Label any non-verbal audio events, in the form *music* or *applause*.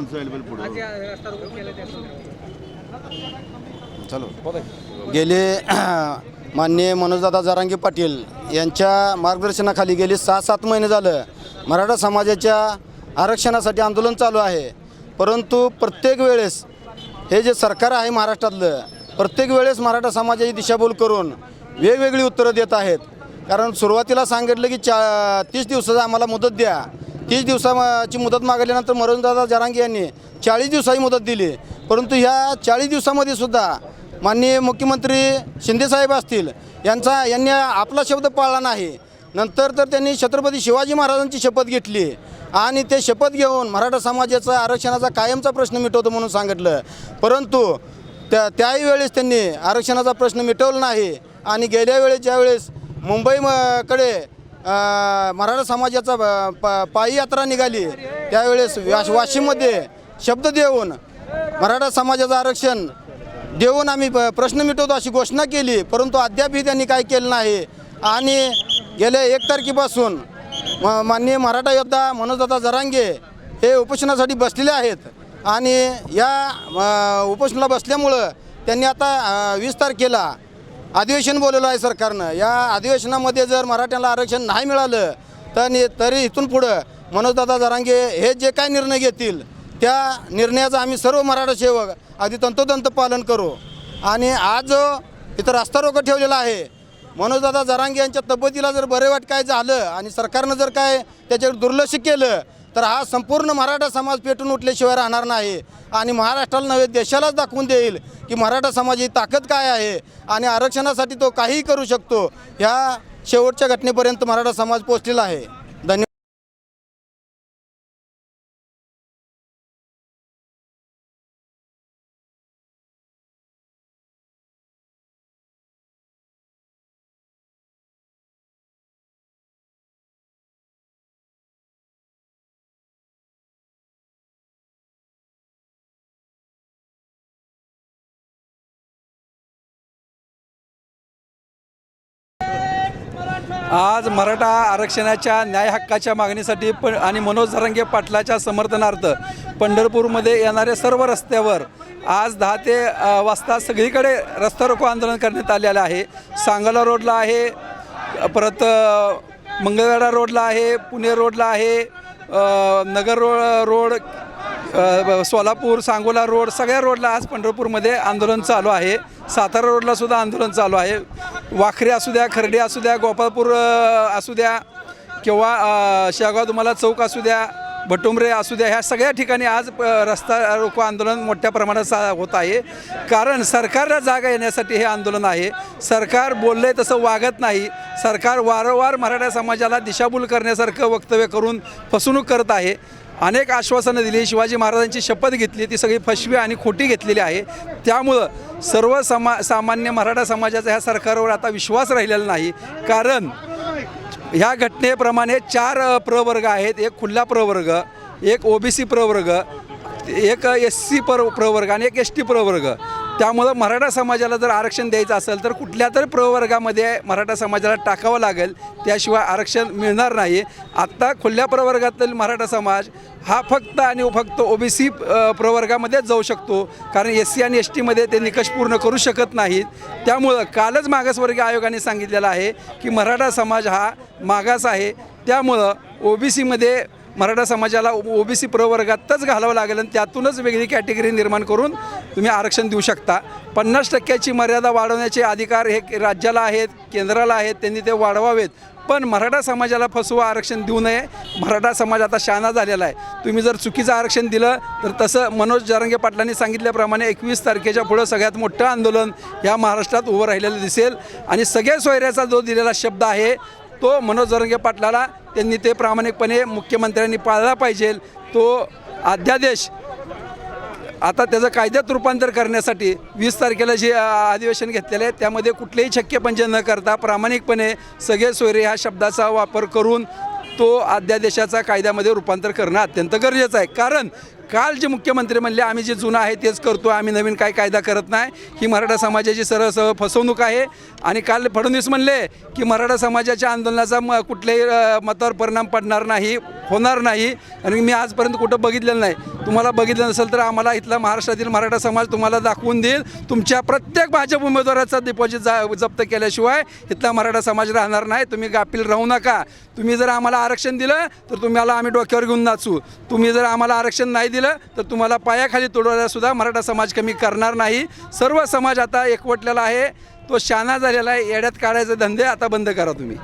माणसं पाहिजे पुढं चालू. गेले *clears throat* माननीय मनोजदादा जरांगे पाटील यांच्या मार्गदर्शनाखाली गेले सहा सात महिने झालं. मराठा समाजाच्या आरक्षणासाठी आंदोलन चालू आहे. परंतु प्रत्येक वेळेस हे जे सरकार आहे महाराष्ट्रातलं प्रत्येक वेळेस मराठा समाजाची दिशाभूल करून वेगवेगळी उत्तरं देत आहेत. कारण सुरुवातीला सांगितलं की चा तीस दिवसाचा आम्हाला मुदत द्या. तीस दिवसाची मुदत मागल्यानंतर मनोजदादा जरांगे यांनी चाळीस दिवसाची मुदत दिली. परंतु ह्या चाळीस दिवसामध्ये सुद्धा माननीय मुख्यमंत्री शिंदेसाहेब असतील यांचा यांनी आपला शब्द पाळला नाही. नंतर तर त्यांनी छत्रपती शिवाजी महाराजांची शपथ घेतली आणि ते शपथ घेऊन मराठा समाजाचा आरक्षणाचा कायमचा प्रश्न मिटवतो म्हणून सांगितलं. परंतु त्या त्याही वेळेस त्यांनी आरक्षणाचा प्रश्न मिटवला नाही आणि गेल्या वेळेस ज्यावेळेस मुंबई मराठा समाजाचा प- पायीयात्रा निघाली. त्यावेळेस वाश वाशिममध्ये शब्द देऊन मराठा समाजाचं आरक्षण देऊन आम्ही प- प्रश्न मिटवतो अशी घोषणा केली. परंतु अद्यापही त्यांनी काय केलं नाही. आणि गेल्या एक तारखेपासून म- माननीय मराठा योद्धा मनोजदादा जरांगे हे उपोषणासाठी बसलेले आहेत. आणि या उपोषणाला बसल्यामुळं त्यांनी आता वीस तारखेला अधिवेशन बोलवलं आहे सरकारनं. या अधिवेशनामध्ये जर मराठ्याला आरक्षण नाही मिळालं तर नि- तरी इथून पुढं मनोजदादा जरांगे हे जे काय निर्णय घेतील त्या निर्णयाचं आम्ही सर्व मराठा सेवक अगदी तंतोतंत पालन करू. आणि आज जो इथं रास्ता रोको ठेवलेला आहे. मनोजदादा जरांगे यांच्या तब्येतीला जर बरे वाट काय झालं आणि सरकारनं जर काय त्याच्यावर दुर्लक्ष केलं तर हा संपूर्ण मराठा समाज पेटून उठल्याशिवाय राहणार नाही. आणि महाराष्ट्राला नव्हे देशालाच दाखवून देईल की मराठा समाजाची ताकद काय आहे आणि आरक्षणासाठी तो काहीही करू शकतो. ह्या शेवटच्या घटनेपर्यंत मराठा समाज पोचलेला आहे. आज मराठा आरक्षणाच्या न्याय हक्काच्या मागणीसाठी प आणि मनोज धरंगे पाटलाच्या समर्थनार्थ पंढरपूरमध्ये येणाऱ्या सर्व रस्त्यावर आज दहा ते वाजता सगळीकडे रस्ता रोको आंदोलन करण्यात आलेलं आहे. सांगोला रोडला आहे परत अ, मंगळवेढा रोडला आहे पुणे रोडला आहे नगर रो रोड सोलापूर सांगोला रोड सगळ्या रोडला आज पंढरपूरमध्ये आंदोलन चालू आहे. सातारा रोडला सुद्धा आंदोलन चालू आहे. वाखरे असू द्या खर्डे असू द्या गोपाळपूर असू द्या किंवा शेगाव तुम्हाला चौक असू द्या भटुंबरे असू द्या ह्या सगळ्या ठिकाणी आज रस्ता रोको आंदोलन मोठ्या प्रमाणात सा होत आहे. कारण सरकारला जागा येण्यासाठी हे आंदोलन आहे. सरकार बोलले तसं वागत नाही. सरकार वारंवार मराठा समाजाला दिशाभूल करण्यासारखं वक्तव्य करून फसवणूक करत आहे. अनेक आश्वासनं दिली. शिवाजी महाराजांची शपथ घेतली. ती सगळी फसवी आणि खोटी घेतलेली आहे. त्यामुळं सर्व समा सामान्य मराठा समाजाचा ह्या सरकारवर आता विश्वास राहिलेला नाही. कारण ह्या घटनेप्रमाणे चार प्रवर्ग आहेत. एक खुल्ला प्रवर्ग एक ओबीसी प्रवर्ग एक एस सी पर प्रवर्ग आणि एक एस टी प्रवर्ग. त्यामुळं मराठा समाजाला जर आरक्षण द्यायचं असेल तर कुठल्या तरी प्रवर्गामध्ये मराठा समाजाला टाकावं लागेल. त्याशिवाय आरक्षण मिळणार नाही. आत्ता खुल्या प्रवर्गातील मराठा समाज हा फक्त आणि फक्त ओबीसी प्रवर्गामध्येच जाऊ शकतो. कारण एस सी आणि एस टीमध्ये ते निकष पूर्ण करू शकत नाहीत. त्यामुळं कालच मागासवर्गीय आयोगाने सांगितलेलं आहे की मराठा समाज हा मागास आहे. त्यामुळं ओबीसीमध्ये मराठा समाजाला ओबीसी प्रवर्गातच घालावं लागेल आणि त्यातूनच वेगळी कॅटेगरी निर्माण करून तुम्ही आरक्षण देऊ शकता. पन्नास टक्क्याची मर्यादा वाढवण्याचे अधिकार हे राज्याला आहेत केंद्राला आहेत त्यांनी ते वाढवावेत. पण मराठा समाजाला फसवा आरक्षण देऊ नये. मराठा समाज आता शाना झालेला आहे. तुम्ही जर चुकीचं आरक्षण दिलं तर तसं मनोज जरंगे पाटलांनी सांगितल्याप्रमाणे एकवीस तारखेच्या पुढं सगळ्यात मोठं आंदोलन या महाराष्ट्रात उभं राहिलेलं दिसेल. आणि सगळ्या सोयऱ्याचा जो दिलेला शब्द आहे तो मनोज जरंगे पाटलाला त्यांनी ते प्रामाणिकपणे मुख्यमंत्र्यांनी पाळला पाहिजे. तो अध्यादेश आता त्याचं कायद्यात रूपांतर करण्यासाठी वीस तारखेला जे अधिवेशन घेतलेलं आहे त्यामध्ये कुठलेही छक्केपंच न करता प्रामाणिकपणे सगळे सोयरे ह्या शब्दाचा वापर करून तो अध्यादेशाचा कायद्यामध्ये रूपांतर करणं अत्यंत गरजेचं आहे. कारण काल जे मुख्यमंत्री म्हणले आम्ही जे जुनं आहे तेच करतो आम्ही नवीन काय कायदा करत नाही. ही मराठा समाजाची सरळ सरळ फसवणूक आहे. आणि काल फडणवीस म्हणले की मराठा समाजाच्या आंदोलनाचा म कुठल्याही मतावर परिणाम पडणार नाही होणार नाही. आणि मी आजपर्यंत कुठं बघितलेलं नाही. तुम्हाला बघितलं नसेल तर आम्हाला इथला महाराष्ट्रातील मराठा समाज तुम्हाला दाखवून देईल. तुमच्या प्रत्येक भाजप उमेदवाराचा डिपॉझिट जा जप्त केल्याशिवाय इथला मराठा समाज राहणार नाही. तुम्ही गाफील राहू नका. तुम्ही जर आम्हाला आरक्षण दिलं तर तुम्हाला आम्ही डोक्यावर घेऊन नाचू. तुम्ही जर आम्हाला आरक्षण नाही दिलं तर तुम्हाला पायाखाली तोडवायला सुद्धा मराठा समाज कमी करणार नाही. सर्व समाज आता एकवटलेला आहे. तो शाना झालेला आहे. येड्यात काढायचे धंदे आता बंद करा तुम्ही.